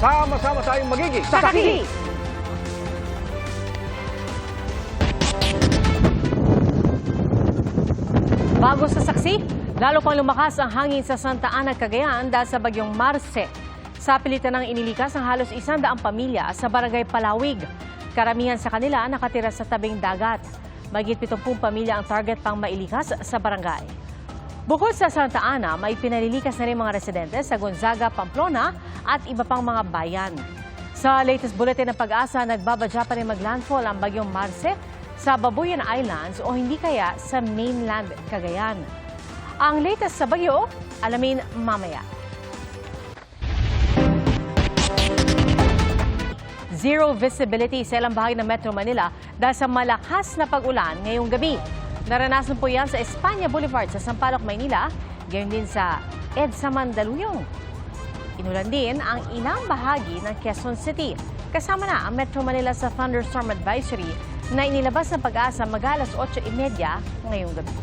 Sama-sama tayong magiging Saksi! Bago sa saksi, lalo pang lumakas ang hangin sa Santa Ana, Cagayan dahil sa bagyong Marce. Sa pilitan ng inilikas ang halos isandaang pamilya sa barangay Palawig. Karamihan sa kanila nakatira sa tabing dagat. Magit 70 pamilya ang target pang mailikas sa barangay. Bukod sa Santa Ana, may pinalilikas na rin mga residente sa Gonzaga, Pamplona at iba pang mga bayan. Sa latest bulletin ng pag-asa, nagbabadya pa rin maglandfall ang bagyong Marce sa Babuyan Islands o hindi kaya sa mainland Cagayan. Ang latest sa bagyo, alamin mamaya. Zero visibility sa ilang bahagi ng Metro Manila dahil sa malakas na pag-ulan ngayong gabi. Naranasan po yan sa Espanya Boulevard sa Sampaloc, Maynila, gayon din sa EDSA Mandaluyong. Inulan din ang ilang bahagi ng Quezon City. Kasama na ang Metro Manila sa Thunderstorm Advisory na inilabas ng pag-asa mag-alas 8.30 ngayong gabi.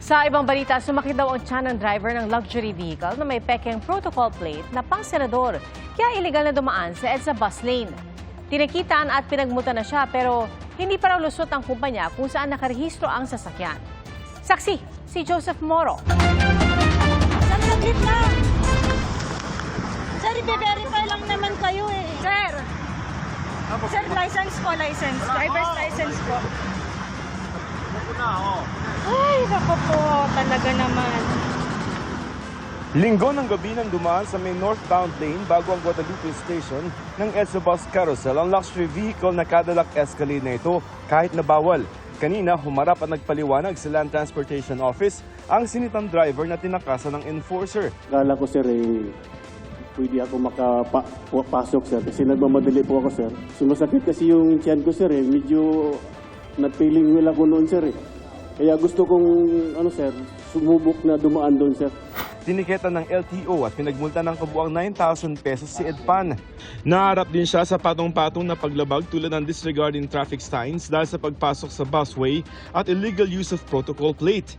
Sa ibang balita, sumakit daw ang tiyan ng driver ng luxury vehicle na may pekeng protocol plate na pang senador, kaya illegal na dumaan sa EDSA bus lane. Tinakitaan at pinagmutan na siya pero hindi pa raw lusot ang kumpanya kung saan nakarehistro ang sasakyan. Saksi, si Joseph Moro. Saglit lang. Sir, i-verify lang naman kayo eh. Sir! Sir, license ko, license. Driver's license ko. Ay, nako po. Talaga naman. Linggo ng gabi nang dumaan sa may northbound lane bago ang Guadalupe Station ng EDSA Carousel ang luxury vehicle na Cadillac Escalade na ito kahit na bawal. Kanina, humarap at nagpaliwanag sa Land Transportation Office ang sinitang driver na tinakasan ng enforcer. Kala ko sir eh, pwede ako makapasok sir kasi nagmamadali po ako sir. Sumasakit kasi yung tiyan ko sir eh, medyo nag-feeling well ako noon sir eh. Kaya gusto kong ano sir, sumubok na dumaan doon sir. Tiniketa ng LTO at pinagmulta ng kabuang 9,000 pesos si Edpan. Naharap din siya sa patong-patong na paglabag tulad ng disregarding traffic signs dahil sa pagpasok sa busway at illegal use of protocol plate.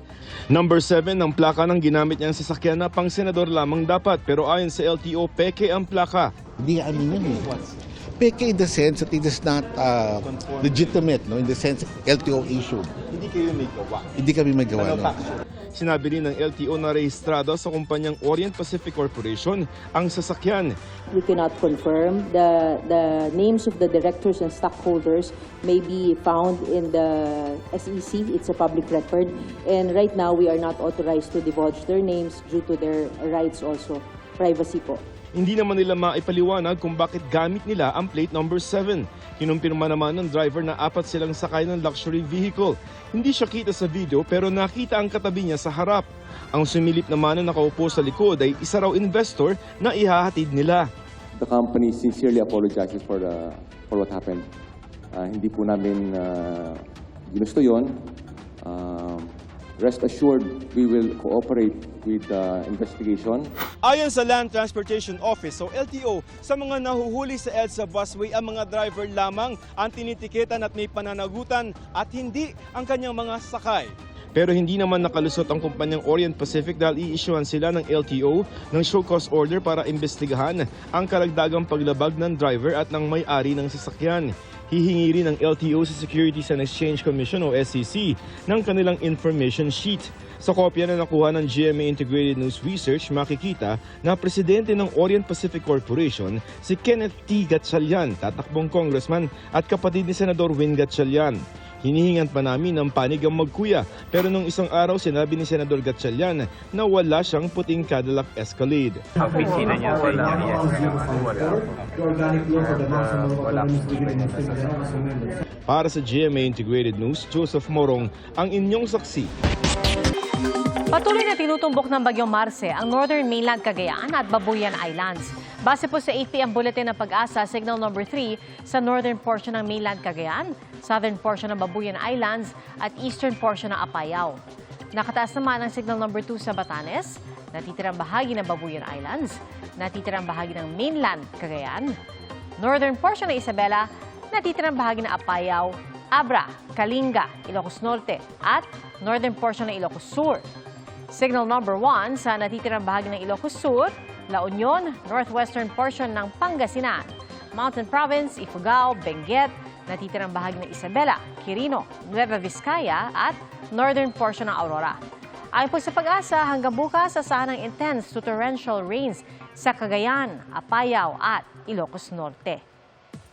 Number 7 ang plaka ng ginamit niyang sasakyan na pang senador lamang dapat pero ayon sa LTO, peke ang plaka. Hindi amin yun eh. Peke in the sense that it is not uh, legitimate, no? in the sense LTO issued. Hindi kayo may gawa. Hindi kami magawa. No? Sinabi rin ng LTO na rehistrado sa kumpanyang Orient Pacific Corporation ang sasakyan. We cannot confirm. The, the names of the directors and stockholders may be found in the SEC. It's a public record. And right now, we are not authorized to divulge their names due to their rights also. Privacy po. Hindi naman nila maipaliwanag kung bakit gamit nila ang plate number 7. Kinumpirma naman ng driver na apat silang sakay ng luxury vehicle. Hindi siya kita sa video pero nakita ang katabi niya sa harap. Ang sumilip naman na nakaupo sa likod ay isa raw investor na ihahatid nila. The company sincerely apologizes for the for what happened. Ah, hindi po namin uh, ginusto yon. Um, rest assured, we will cooperate with the investigation. Ayon sa Land Transportation Office o LTO, sa mga nahuhuli sa EDSA busway ang mga driver lamang ang tinitiketan at may pananagutan at hindi ang kanyang mga sakay. Pero hindi naman nakalusot ang kumpanyang Orient Pacific dahil i-issuean sila ng LTO ng show cause order para imbestigahan ang karagdagang paglabag ng driver at ng may-ari ng sasakyan. Hihingi rin ng LTO sa Securities and Exchange Commission o SEC ng kanilang information sheet. Sa kopya na nakuha ng GMA Integrated News Research, makikita na presidente ng Orient Pacific Corporation si Kenneth T. Gatchalian, tatakbong congressman at kapatid ni Senador Win Gatchalian. Hinihingan pa namin ng panig ang magkuya pero nung isang araw sinabi ni Senador Gatchalian na wala siyang puting Cadillac Escalade. opisina niya sa inyo. Yes. Para sa GMA Integrated News, Joseph Morong, ang inyong saksi. Patuloy na tinutumbok ng Bagyong Marce ang Northern Mainland Cagayan at Babuyan Islands. Base po sa 8pm bulletin ng pag-asa, signal number 3 sa northern portion ng mainland Cagayan, southern portion ng Babuyan Islands at eastern portion ng Apayao. Nakataas naman ang signal number 2 sa Batanes, natitirang bahagi ng Babuyan Islands, natitirang bahagi ng mainland Cagayan, northern portion ng Isabela, natitirang bahagi ng Apayao, Abra, Kalinga, Ilocos Norte at northern portion ng Ilocos Sur. Signal number 1 sa natitirang bahagi ng Ilocos Sur, La Union, northwestern portion ng Pangasinan, Mountain Province, Ifugao, Benguet, natitirang bahagi ng Isabela, Quirino, Nueva Vizcaya at northern portion ng Aurora. Ayon po sa pag-asa, hanggang bukas asahan ng intense to torrential rains sa Cagayan, Apayao at Ilocos Norte.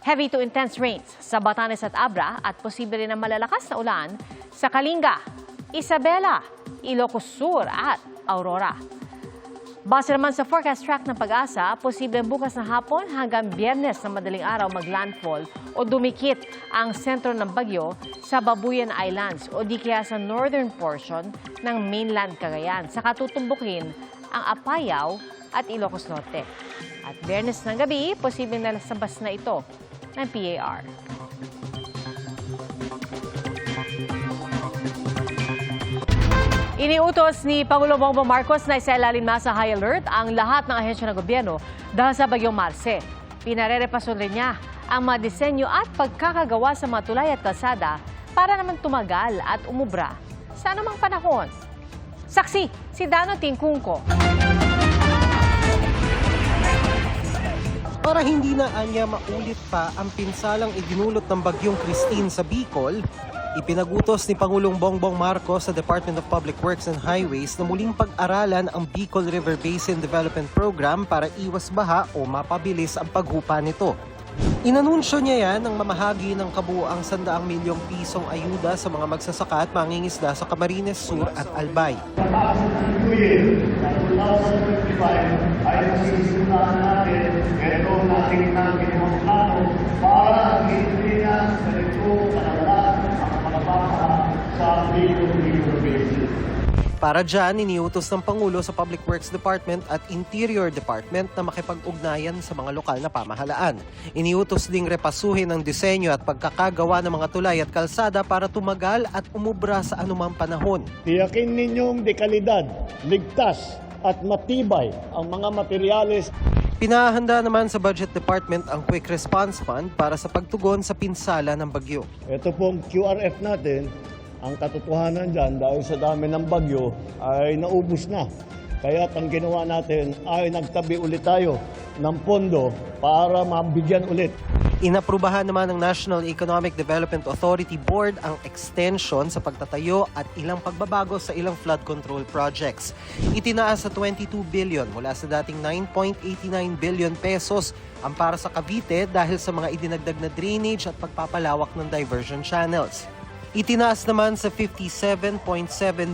Heavy to intense rains sa Batanes at Abra at posible rin ang malalakas na ulan sa Kalinga, Isabela, Ilocos Sur at Aurora. Base naman sa forecast track ng pag-asa, posible bukas na hapon hanggang biyernes na madaling araw maglandfall o dumikit ang sentro ng bagyo sa Babuyan Islands o di kaya sa northern portion ng mainland Cagayan. Saka tutumbukin ang Apayao at Ilocos Norte. At biyernes ng gabi, posible na sabas na ito ng PAR. Iniutos ni Pangulong Bongbong Marcos na isailalim na sa high alert ang lahat ng ahensya ng gobyerno dahil sa bagyong Marce. Pinarerepason rin niya ang mga disenyo at pagkakagawa sa mga tulay at kalsada para naman tumagal at umubra sa anumang panahon. Saksi, si Dano Tingkungko. Para hindi na anya maulit pa ang pinsalang idinulot ng bagyong Christine sa Bicol, ipinagutos ni Pangulong Bongbong Marcos sa Department of Public Works and Highways na muling pag-aralan ang Bicol River Basin Development Program para iwas baha o mapabilis ang paghupa nito. Inanunsyo niya yan ng mamahagi ng kabuuang 100 milyong pisong ayuda sa mga magsasaka at mangingisda sa Camarines Sur at Albay. two years, 2025, ay natin ito na ating plano para Para dyan, iniutos ng Pangulo sa Public Works Department at Interior Department na makipag-ugnayan sa mga lokal na pamahalaan. Iniutos ding repasuhin ang disenyo at pagkakagawa ng mga tulay at kalsada para tumagal at umubra sa anumang panahon. Tiyakin ninyong dekalidad, ligtas at matibay ang mga materyales Pinahanda naman sa Budget Department ang Quick Response Fund para sa pagtugon sa pinsala ng bagyo. Ito pong QRF natin, ang katotohanan dyan dahil sa dami ng bagyo ay naubos na. Kaya ang ginawa natin ay nagtabi ulit tayo ng pondo para mabigyan ulit Inaprubahan naman ng National Economic Development Authority Board ang extension sa pagtatayo at ilang pagbabago sa ilang flood control projects. Itinaas sa 22 billion mula sa dating 9.89 billion pesos ang para sa Cavite dahil sa mga idinagdag na drainage at pagpapalawak ng diversion channels. Itinaas naman sa 57.7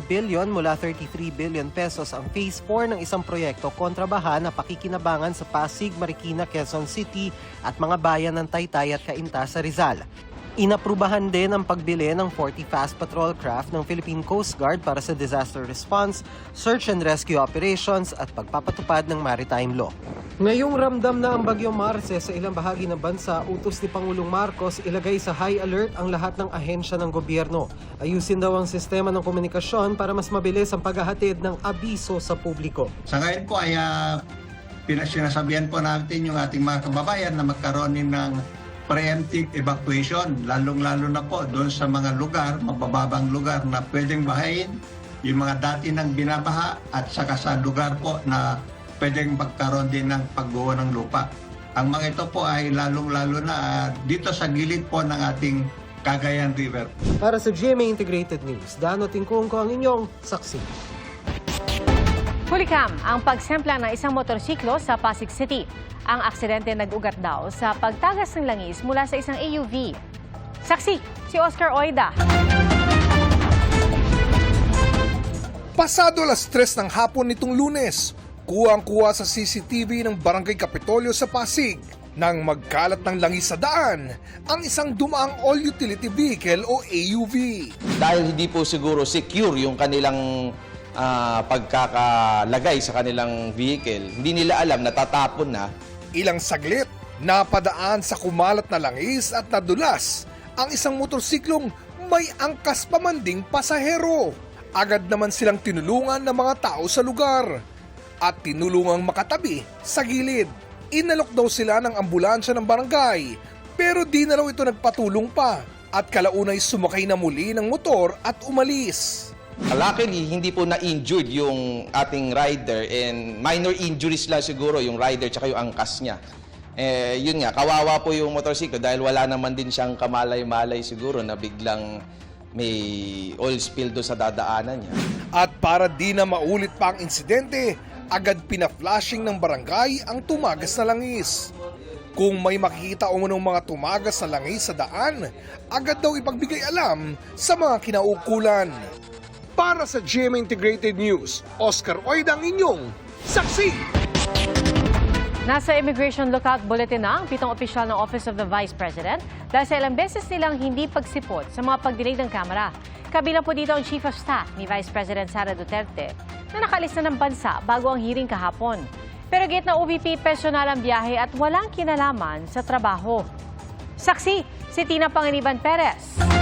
billion mula 33 billion pesos ang Phase 4 ng isang proyekto kontra baha na pakikinabangan sa Pasig, Marikina, Quezon City at mga bayan ng Taytay at Cainta sa Rizal. Inaprubahan din ang pagbili ng 40 fast patrol craft ng Philippine Coast Guard para sa disaster response, search and rescue operations at pagpapatupad ng maritime law. Ngayong ramdam na ang bagyong Marce sa ilang bahagi ng bansa, utos ni Pangulong Marcos ilagay sa high alert ang lahat ng ahensya ng gobyerno. Ayusin daw ang sistema ng komunikasyon para mas mabilis ang paghahatid ng abiso sa publiko. Sa ngayon po ay uh, pinasinasabihan po natin yung ating mga kababayan na magkaroon ng preemptive evacuation, lalong-lalo na po doon sa mga lugar, mabababang lugar na pwedeng bahayin, yung mga dati nang binabaha at saka sa lugar po na pwedeng magkaroon din ng pagguho ng lupa. Ang mga ito po ay lalong-lalo na ah, dito sa gilid po ng ating Cagayan River. Para sa GMA Integrated News, Dano Tingkong ko ang inyong saksi. Hulikam ang pagsempla ng isang motorsiklo sa Pasig City. Ang aksidente nag-ugat daw sa pagtagas ng langis mula sa isang AUV. Saksi, si Oscar Oida. Pasado alas tres ng hapon nitong lunes, kuwang-kuwa sa CCTV ng Barangay Kapitolyo sa Pasig nang magkalat ng langis sa daan ang isang dumaang all-utility vehicle o AUV. dahil hindi po siguro secure yung kanilang ah, pagkakalagay sa kanilang vehicle, hindi nila alam natatapon na. Ilang saglit, napadaan sa kumalat na langis at nadulas ang isang motorsiklong may angkas pamanding pasahero. Agad naman silang tinulungan ng mga tao sa lugar at tinulungang makatabi sa gilid. Inalok daw sila ng ambulansya ng barangay pero di na raw ito nagpatulong pa at kalaunay sumakay na muli ng motor at umalis. Luckily, hindi po na-injured yung ating rider and minor injuries lang siguro yung rider tsaka yung angkas niya. Eh, yun nga, kawawa po yung motorsiklo dahil wala naman din siyang kamalay-malay siguro na biglang may oil spill doon sa dadaanan niya. At para di na maulit pa ang insidente, agad pina-flashing ng barangay ang tumagas na langis. Kung may makikita o manong mga tumagas na langis sa daan, agad daw ipagbigay alam sa mga kinaukulan. Para sa GMA Integrated News, Oscar Oida ang inyong saksi! Nasa Immigration Lookout Bulletin na ang pitong opisyal ng Office of the Vice President dahil sa ilang beses nilang hindi pagsipot sa mga pagdinig ng Kamara. Kabilang po dito ang Chief of Staff ni Vice President Sara Duterte na nakalis na ng bansa bago ang hearing kahapon. Pero gate na OVP personal ang biyahe at walang kinalaman sa trabaho. Saksi, si Tina Panganiban Perez.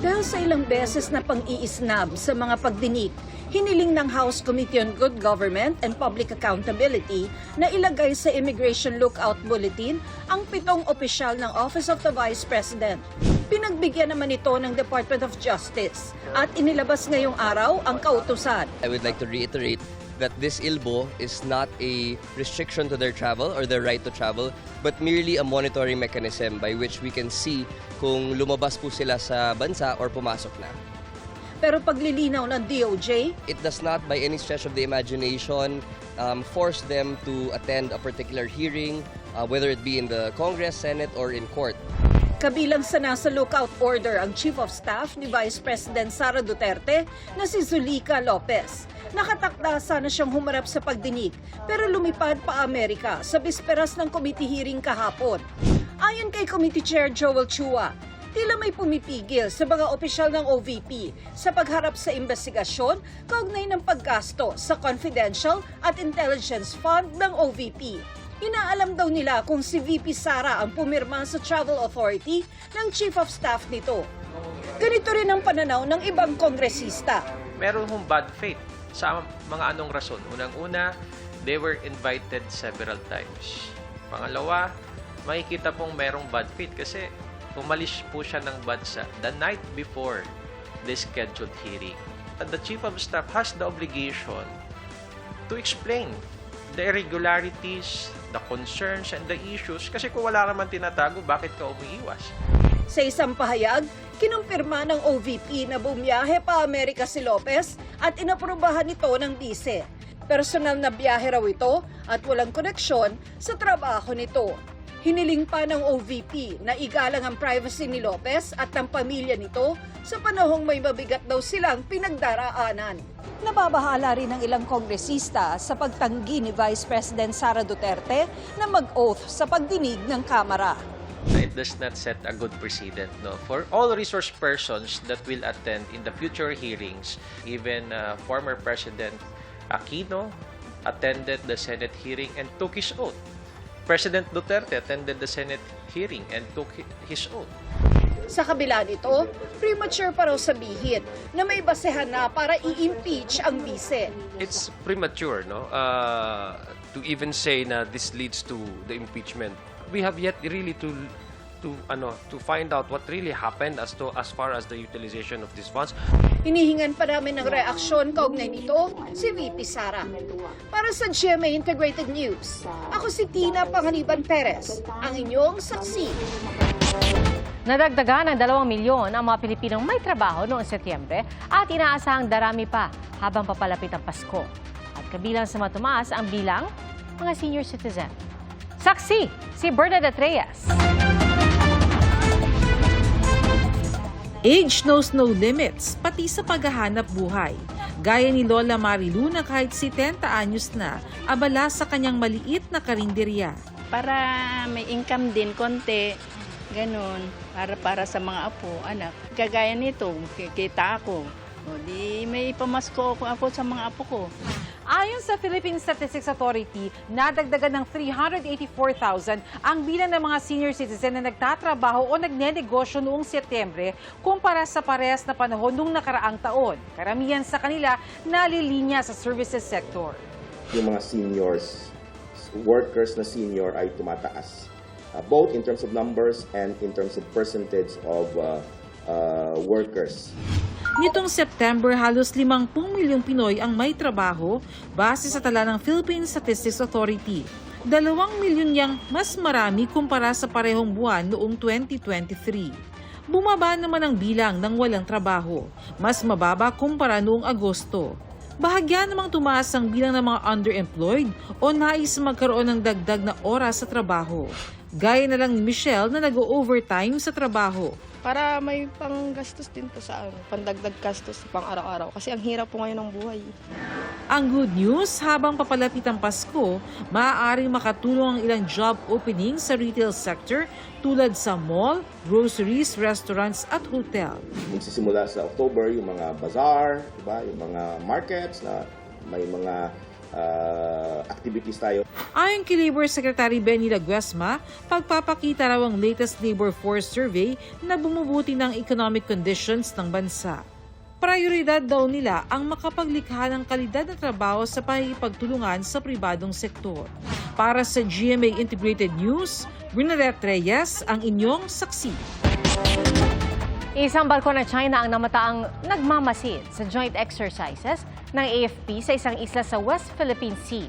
Dahil sa ilang beses na pang-iisnab sa mga pagdinig, hiniling ng House Committee on Good Government and Public Accountability na ilagay sa Immigration Lookout Bulletin ang pitong opisyal ng Office of the Vice President. Pinagbigyan naman ito ng Department of Justice at inilabas ngayong araw ang kautusan. I would like to reiterate that this ILBO is not a restriction to their travel or their right to travel, but merely a monitoring mechanism by which we can see kung lumabas po sila sa bansa or pumasok na. Pero paglilinaw ng DOJ, It does not by any stretch of the imagination um, force them to attend a particular hearing, uh, whether it be in the Congress, Senate, or in court. Kabilang sa nasa lookout order ang Chief of Staff ni Vice President Sara Duterte na si Zulica Lopez. Nakatakda sana siyang humarap sa pagdinig pero lumipad pa Amerika sa bisperas ng committee hearing kahapon. Ayon kay Committee Chair Joel Chua, tila may pumipigil sa mga opisyal ng OVP sa pagharap sa investigasyon kaugnay ng paggasto sa confidential at intelligence fund ng OVP. Inaalam daw nila kung si VP Sara ang pumirma sa Travel Authority ng Chief of Staff nito. Ganito rin ang pananaw ng ibang kongresista. meron hong bad faith sa mga anong rason. Unang-una, they were invited several times. Pangalawa, makikita pong merong bad faith kasi umalis po siya ng bansa the night before the scheduled hearing. And the Chief of Staff has the obligation to explain the irregularities, the concerns, and the issues. Kasi kung wala naman tinatago, bakit ka umiiwas? Sa isang pahayag, kinumpirma ng OVP na bumiyahe pa Amerika si Lopez at inaprubahan ito ng bise. Personal na biyahe raw ito at walang koneksyon sa trabaho nito. Hiniling pa ng OVP na igalang ang privacy ni Lopez at ng pamilya nito sa panahong may mabigat daw silang pinagdaraanan. Nababahala rin ng ilang kongresista sa pagtanggi ni Vice President Sara Duterte na mag-oath sa pagdinig ng Kamara. it does not set a good precedent no for all resource persons that will attend in the future hearings even uh, former president Aquino attended the senate hearing and took his oath president Duterte attended the senate hearing and took hi- his oath. Sa kabila nito, premature pa raw sabihin na may basehan na para i-impeach ang bise. it's premature no? Uh, to even say na this leads to the impeachment. We have yet really to to ano to find out what really happened as to as far as the utilization of these funds Hinihingan pa namin ng reaksyon kaugnay nito si VP Sara. Para sa GMA Integrated News, ako si Tina Panganiban Perez, ang inyong saksi. Nadagdagan ng 2 milyon ang mga Pilipinong may trabaho noong Setyembre at inaasahang darami pa habang papalapit ang Pasko. At kabilang sa matumaas ang bilang mga senior citizen. Saksi, si Bernadette Reyes. Age knows no limits, pati sa paghahanap buhay. Gaya ni Lola Marilu na kahit 70 anyos na, abala sa kanyang maliit na karinderya. Para may income din konti, ganun, para para sa mga apo, anak. Kagaya nito, kikita ako. O di may pamasko ako, ako sa mga apo ko. Ayon sa Philippine Statistics Authority, nadagdagan ng 384,000 ang bilang ng mga senior citizen na nagtatrabaho o nagnenegosyo noong Setyembre kumpara sa parehas na panahon noong nakaraang taon. Karamihan sa kanila nalilinya sa services sector. yung mga seniors, workers na senior ay tumataas. Uh, both in terms of numbers and in terms of percentage of uh, uh, workers. Nitong September, halos 50 milyong Pinoy ang may trabaho base sa tala ng Philippine Statistics Authority. Dalawang milyon yang mas marami kumpara sa parehong buwan noong 2023. Bumaba naman ang bilang ng walang trabaho, mas mababa kumpara noong Agosto. Bahagya namang tumaas ang bilang ng mga underemployed o nais magkaroon ng dagdag na oras sa trabaho. Gaya na lang ni Michelle na nag-overtime sa trabaho. Para may panggastos din po sa ano, pandagdag gastos sa pang araw-araw. Kasi ang hirap po ngayon ng buhay. Ang good news, habang papalapit ang Pasko, maaaring makatulong ang ilang job openings sa retail sector tulad sa mall, groceries, restaurants at hotel. Magsisimula sa October yung mga bazaar, diba? yung mga markets na may mga uh, activities tayo. Ayon kay Labor Secretary Benny Laguesma, pagpapakita raw ang latest labor force survey na bumubuti ng economic conditions ng bansa. Prioridad daw nila ang makapaglikha ng kalidad na trabaho sa pakikipagtulungan sa pribadong sektor. Para sa GMA Integrated News, Bernadette Reyes, ang inyong saksi. Isang barko ng China ang namataang nagmamasid sa joint exercises ng AFP sa isang isla sa West Philippine Sea.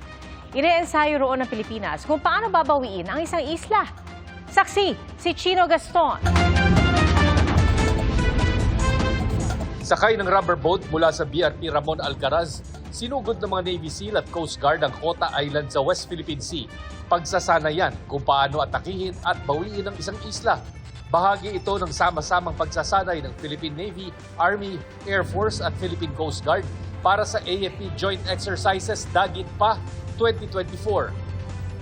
Ineensayo roon ng Pilipinas kung paano babawiin ang isang isla. Saksi, si Chino Gaston. Sakay ng rubber boat mula sa BRP Ramon Alcaraz, sinugod ng mga Navy SEAL at Coast Guard ang Kota Island sa West Philippine Sea. Pagsasanayan kung paano atakihin at bawiin ang isang isla. Bahagi ito ng sama-samang pagsasanay ng Philippine Navy, Army, Air Force at Philippine Coast Guard para sa AFP Joint Exercises Dagit Pa 2024.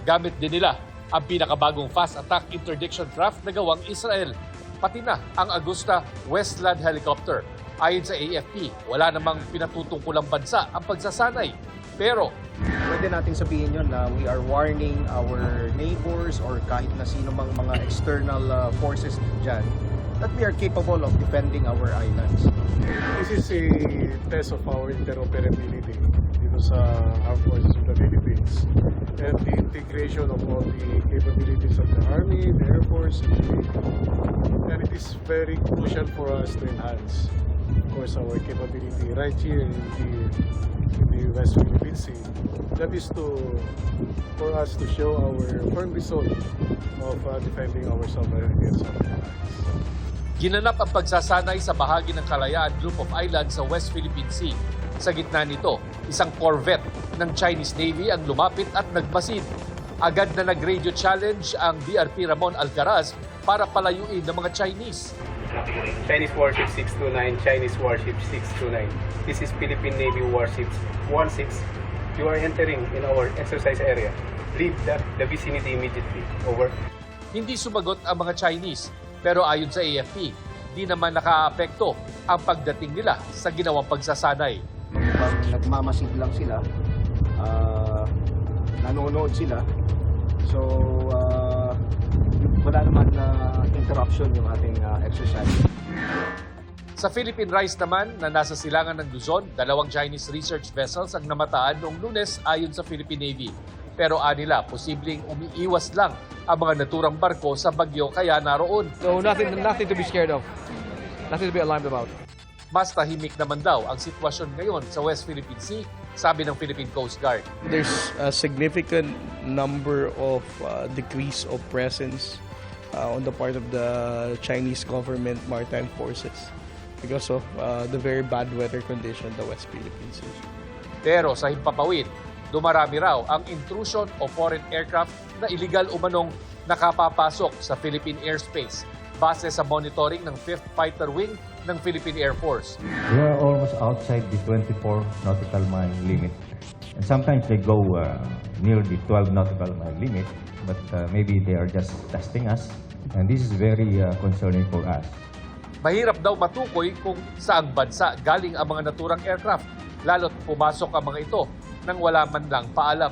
Gamit din nila ang pinakabagong fast attack interdiction craft na gawang Israel, pati na ang Augusta Westland Helicopter. Ayon sa AFP, wala namang pinatutungkulang bansa ang pagsasanay. Pero Pwede nating sabihin yun na we are warning our neighbors or kahit na sino mang mga external uh, forces dyan that we are capable of defending our islands. This is a test of our interoperability dito sa Armed Forces of the Philippines and the integration of all the capabilities of the Army, the Air Force. And it is very crucial for us to enhance, of course, our capability right here in the, in the West Philippine Sea. That is to for us to show our firm resolve of uh, defending our sovereignty and self-reliance. ginanap ang pagsasanay sa bahagi ng Kalayaan Group of Islands sa West Philippine Sea. Sa gitna nito, isang corvette ng Chinese Navy ang lumapit at nagmasid. Agad na nag-radio challenge ang BRP Ramon Alcaraz para palayuin ng mga Chinese. Chinese warship 629, Chinese warship 629. This is Philippine Navy warships 16. You are entering in our exercise area. Leave the, the vicinity immediately. Over. Hindi sumagot ang mga Chinese, pero ayon sa AFP, di naman nakaapekto ang pagdating nila sa ginawang pagsasanay. Pag nagmamasid lang sila, uh, nanonood sila, so uh, wala naman na interruption yung ating uh, exercise. Sa Philippine Rice naman na nasa silangan ng Luzon, dalawang Chinese research vessels ang namataan noong lunes ayon sa Philippine Navy. Pero anila, posibleng umiiwas lang ang mga naturang barko sa bagyo kaya naroon. So nothing, nothing to be scared of. Nothing to be alarmed about. Mas tahimik naman daw ang sitwasyon ngayon sa West Philippine Sea, sabi ng Philippine Coast Guard. There's a significant number of uh, decrease of presence uh, on the part of the Chinese government maritime forces because of uh, the very bad weather condition the West Philippine Sea. Pero sa himpapawid, dumarami raw ang intrusion o foreign aircraft na illegal umanong nakapapasok sa Philippine airspace base sa monitoring ng 5th Fighter Wing ng Philippine Air Force. We are almost outside the 24 nautical mile limit. And sometimes they go uh, near the 12 nautical mile limit, but uh, maybe they are just testing us. And this is very uh, concerning for us. Mahirap daw matukoy kung saang bansa galing ang mga naturang aircraft, lalo't pumasok ang mga ito nang wala man lang paalam.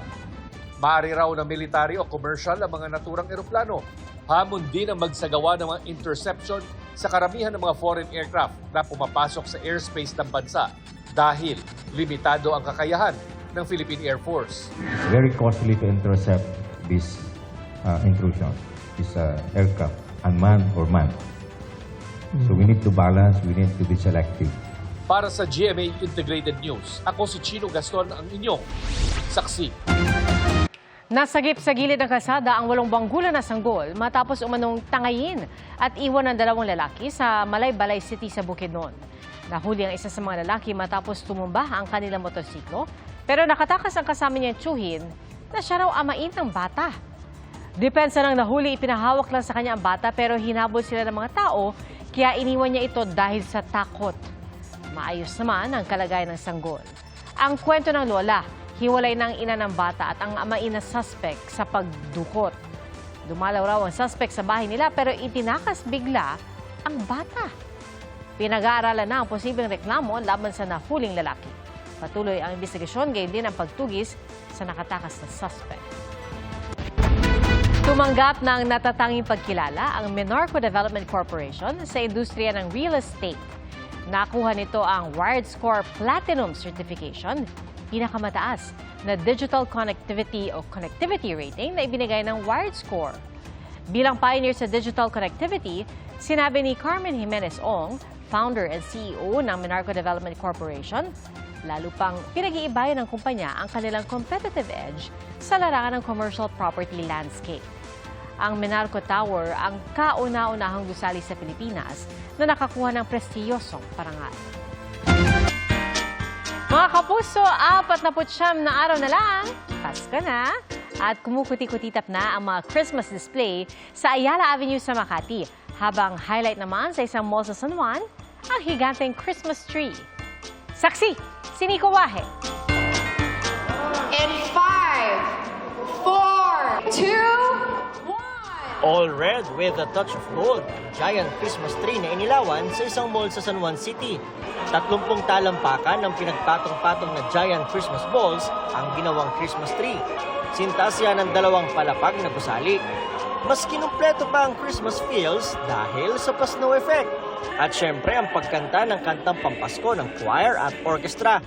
Maaari raw na military o commercial ang mga naturang eroplano. Hamon din ang magsagawa ng mga interception sa karamihan ng mga foreign aircraft na pumapasok sa airspace ng bansa dahil limitado ang kakayahan ng Philippine Air Force. Very costly to intercept this uh, intrusion, this uh, aircraft, unmanned or manned. So we need to balance, we need to be selective. Para sa GMA Integrated News, ako si Chino Gaston ang inyong saksi. Nasagip sa gilid ng kalsada ang walong banggulan na sanggol matapos umanong tangayin at iwan ng dalawang lalaki sa Malaybalay City sa Bukidnon. Nahuli ang isa sa mga lalaki matapos tumumba ang kanilang motorsiklo pero nakatakas ang kasama niyang tsuhin na siya raw amain ng bata. Depensa ng nahuli, ipinahawak lang sa kanya ang bata pero hinabol sila ng mga tao kaya iniwan niya ito dahil sa takot. Maayos naman ang kalagayan ng sanggol. Ang kwento ng lola, hiwalay ng ina ng bata at ang amain na suspect sa pagdukot. Dumalaw raw ang suspect sa bahay nila pero itinakas bigla ang bata. Pinag-aaralan na ang posibleng reklamo laban sa nahuling lalaki. Patuloy ang investigasyon gayon din ang pagtugis sa nakatakas na suspect. Tumanggap ng natatanging pagkilala ang Menarco Development Corporation sa industriya ng real estate. Nakuha nito ang Wired Score Platinum Certification, pinakamataas na digital connectivity o connectivity rating na ibinigay ng Wired Score. Bilang pioneer sa digital connectivity, sinabi ni Carmen Jimenez Ong, founder and CEO ng Menarco Development Corporation, lalo pang pinag-iibayan ng kumpanya ang kanilang competitive edge sa larangan ng commercial property landscape. Ang Menarco Tower ang kauna-unahang gusali sa Pilipinas na nakakuha ng prestiyosong parangal. Mga apat na putsyam na araw na lang, Pasko na, at kumukuti-kutitap na ang mga Christmas display sa Ayala Avenue sa Makati. Habang highlight naman sa isang mall sa San Juan, ang higanteng Christmas tree. Saksi, si Nico Wahe. In five, four, two, All red with a touch of gold. Giant Christmas tree na inilawan sa isang mall sa San Juan City. Tatlumpong talampakan ng pinagpatong-patong na giant Christmas balls ang ginawang Christmas tree. Sintas yan ng dalawang palapag na gusali. Mas kinumpleto pa ang Christmas feels dahil sa pa snow effect. At syempre ang pagkanta ng kantang pampasko ng choir at orchestra.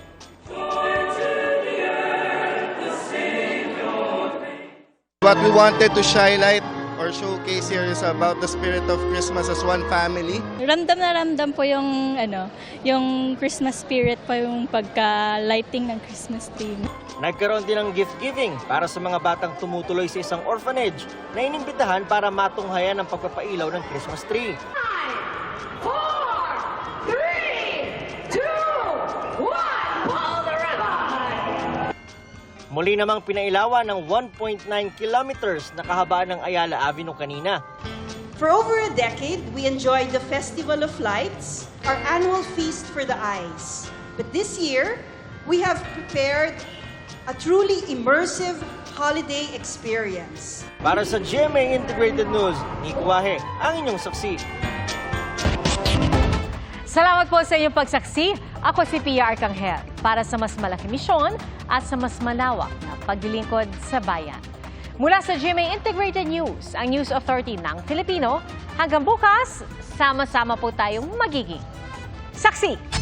What we wanted to highlight or showcase here is about the spirit of Christmas as one family. Ramdam na ramdam po yung ano, yung Christmas spirit po yung pagka-lighting ng Christmas tree. Nagkaroon din ng gift giving para sa mga batang tumutuloy sa isang orphanage na inimbitahan para matunghayan ang pagpapailaw ng Christmas tree. Muli namang pinailawan ng 1.9 kilometers na kahabaan ng Ayala Avenue kanina. For over a decade, we enjoyed the Festival of Lights, our annual feast for the eyes. But this year, we have prepared a truly immersive holiday experience. Para sa GMA Integrated News, Nick Wahe, ang inyong saksi. Salamat po sa inyong pagsaksi. Ako si Pia Arcangel para sa mas malaking misyon at sa mas malawak na paglilingkod sa bayan. Mula sa GMA Integrated News, ang News Authority ng Filipino, hanggang bukas, sama-sama po tayong magiging saksi.